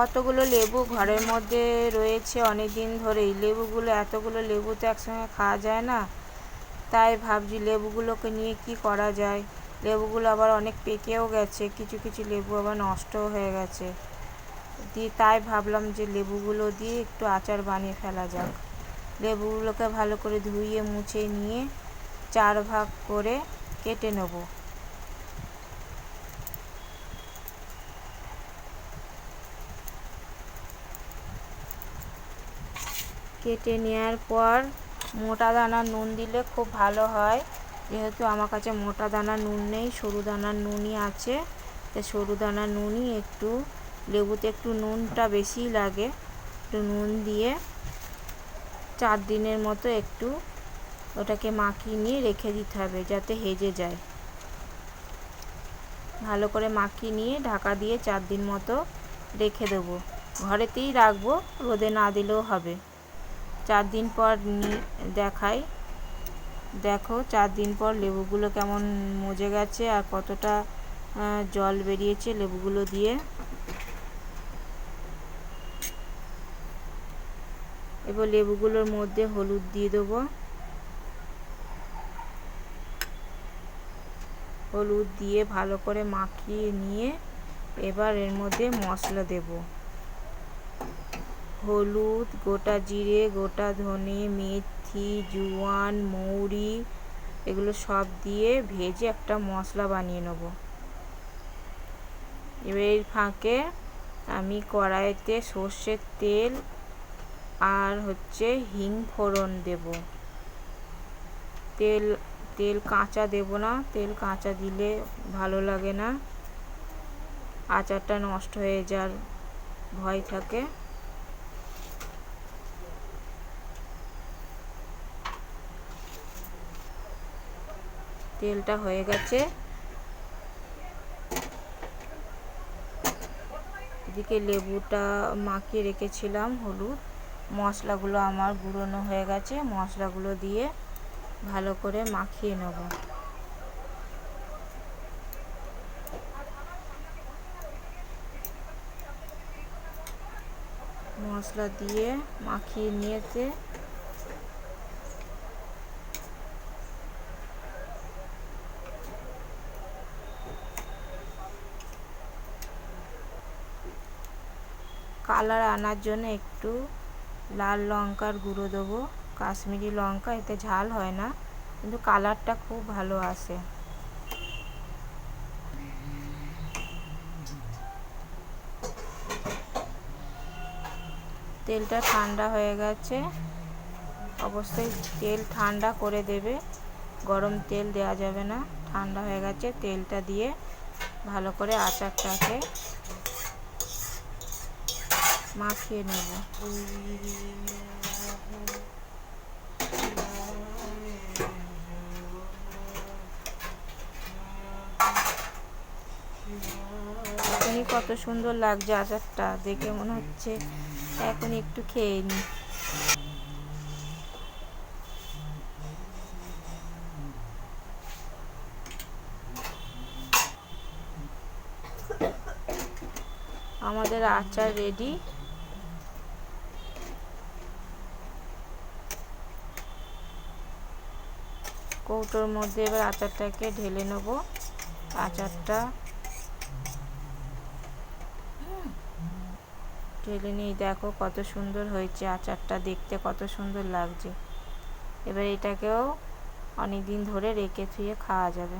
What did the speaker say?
কতগুলো লেবু ঘরের মধ্যে রয়েছে অনেক দিন ধরেই? লেবুগুলো, এতগুলো লেবু তো একসঙ্গে খাওয়া যায় না। তাই ভাবছি লেবুগুলোকে নিয়ে কি করা যায়? লেবুগুলো আবার অনেক পেকেও গেছে, কিছু কিছু লেবু আবার নষ্টও হয়ে গেছে। দিয়ে তাই ভাবলাম যে লেবুগুলো দিয়ে একটু আচার বানিয়ে ফেলা যাক। লেবুগুলোকে ভালো করে ধুইয়ে মুছে নিয়ে চার ভাগ করে কেটে নেব। কেটে নেওয়ার পর মোটা দানার নুন দিলে খুব ভালো হয়। যেহেতু আমার কাছে মোটা দানার নুন নেই, সরু দানার নুনই আছে। তাই সরু দানার নুনই একটু, লেবুতে একটু নুনটা বেশিই লাগে। একটু নুন দিয়ে চার দিনের মতো একটু ওটাকে মাখিয়ে নিয়ে রেখে দিতে হবে যাতে হেজে যায়। ভালো করে মাখিয়ে নিয়ে ঢাকা দিয়ে চার দিন মতো রেখে দেবো। ঘরেতেই রাখব, রোদে না দিলেও হবে। চার দিন পর দেখাই। দেখো, চার দিন পর লেবুগুলো কেমন মজে গেছে আর কতটা জল বেরিয়েছে লেবুগুলো দিয়ে। এবার লেবুগুলোর মধ্যে হলুদ দিয়ে দেবো। হলুদ দিয়ে ভালো করে মাখিয়ে নিয়ে এবার এর মধ্যে মশলা দেব। হলুদ, গোটা জিরে, গোটা ধনে, মেথি, জোয়ান, মৌরি, এগুলো সব দিয়ে ভেজে একটা মশলা বানিয়ে নেব। এবার ফাঁকে আমি কড়াইতে সর্ষের তেল আর হচ্ছে হিং ফোড়ন দেব। তেল তেল কাঁচা দেব না, তেল কাঁচা দিলে ভালো লাগে না। আচারটা নষ্ট হয়ে যাওয়ার ভয় থাকে। তেলটা হয়ে গেছে। এদিকে লেবুটা মাখিয়ে রেখেছিলাম, হলুদ। মশলাগুলো আমার গুঁড়োনো হয়ে গেছে, মশলাগুলো দিয়ে ভালো করে মাখিয়ে নেব। মশলা দিয়ে মাখিয়ে নিয়েছে। কালার আনার জন্য একটু লাল লঙ্কার গুঁড়ো দেবো। কাশ্মীরি লঙ্কা, এতে ঝাল হয় না, কিন্তু কালারটা খুব ভালো আসে। তেলটা ঠান্ডা হয়ে গেছে। অবশ্যই তেল ঠান্ডা করে দেবে। গরম তেল দেওয়া যাবে না, ঠান্ডা হয়ে গেছে তেলটা দিয়ে ভালো করে আচারটাকে মাখিয়ে নেব। কত সুন্দর লাগছে আচারটা, দেখে মনে হচ্ছে এখন একটু খেয়ে নি। আমাদের আচার রেডি কৌটোর মধ্যে এবার আচারটাকে ঢেলে নেব। আচারটা ঢেলে নিয়ে দেখো কত সুন্দর হয়েছে আচারটা, দেখতে কত সুন্দর লাগছে। এবার এটাকেও অনেক দিন ধরে রেখে থুয়ে খাওয়া যাবে।